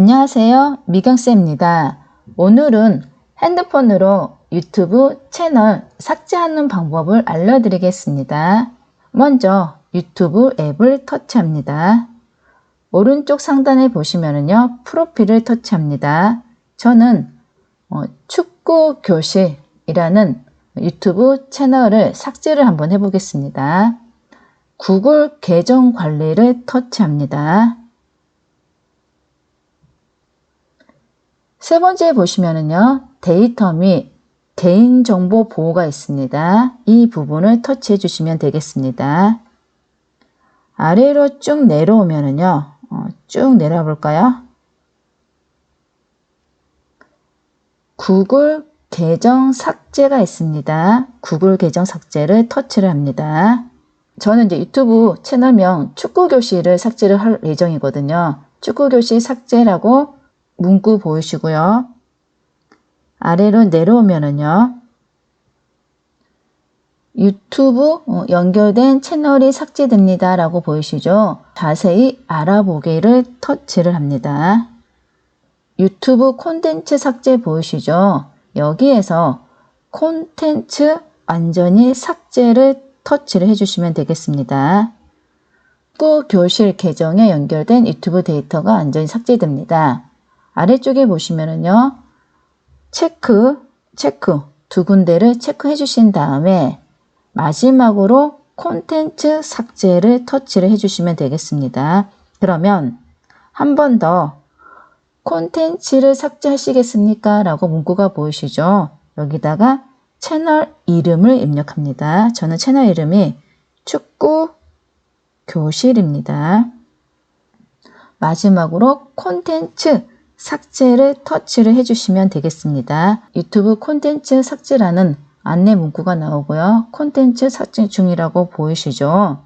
안녕하세요. 미경쌤입니다. 오늘은 핸드폰으로 유튜브 채널 삭제하는 방법을 알려드리겠습니다. 먼저 유튜브 앱을 터치합니다. 오른쪽 상단에 보시면은요, 프로필을 터치합니다. 저는 어, 축구 교실이라는 유튜브 채널을 삭제를 한번 해보겠습니다. 구글 계정 관리를 터치합니다. 세 번째 보시면은요, 데이터 및 개인정보 보호가 있습니다. 이 부분을 터치해 주시면 되겠습니다. 아래로 쭉 내려오면은요, 어, 쭉 내려와 볼까요? 구글 계정 삭제가 있습니다. 구글 계정 삭제를 터치를 합니다. 저는 이제 유튜브 채널명 축구교실을 삭제를 할 예정이거든요. 축구교실 삭제라고 문구 보이시고요. 아래로 내려오면은요. 유튜브 어, 연결된 채널이 삭제됩니다. 라고 보이시죠? 자세히 알아보기를 터치를 합니다. 유튜브 콘텐츠 삭제 보이시죠? 여기에서 콘텐츠 완전히 삭제를 터치를 해주시면 되겠습니다. 축구 교실 계정에 연결된 유튜브 데이터가 완전히 삭제됩니다. 아래쪽에 보시면은요, 체크, 체크 두 군데를 체크해 주신 다음에 마지막으로 콘텐츠 삭제를 터치를 해주시면 되겠습니다. 그러면 한 번 더 콘텐츠를 삭제하시겠습니까? 라고 문구가 보이시죠? 여기다가 채널 이름을 입력합니다. 저는 채널 이름이 축구 교실입니다. 마지막으로 콘텐츠 삭제를 터치를 해주시면 되겠습니다. 유튜브 콘텐츠 삭제라는 안내 문구가 나오고요. 콘텐츠 삭제 중이라고 보이시죠?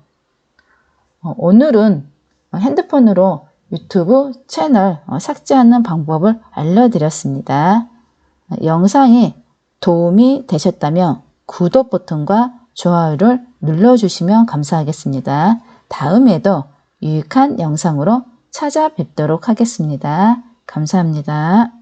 어, 오늘은 핸드폰으로 유튜브 채널 어, 삭제하는 방법을 알려드렸습니다. 영상이 도움이 되셨다면 구독 버튼과 좋아요를 눌러주시면 감사하겠습니다. 다음에도 유익한 영상으로 찾아뵙도록 하겠습니다. 감사합니다.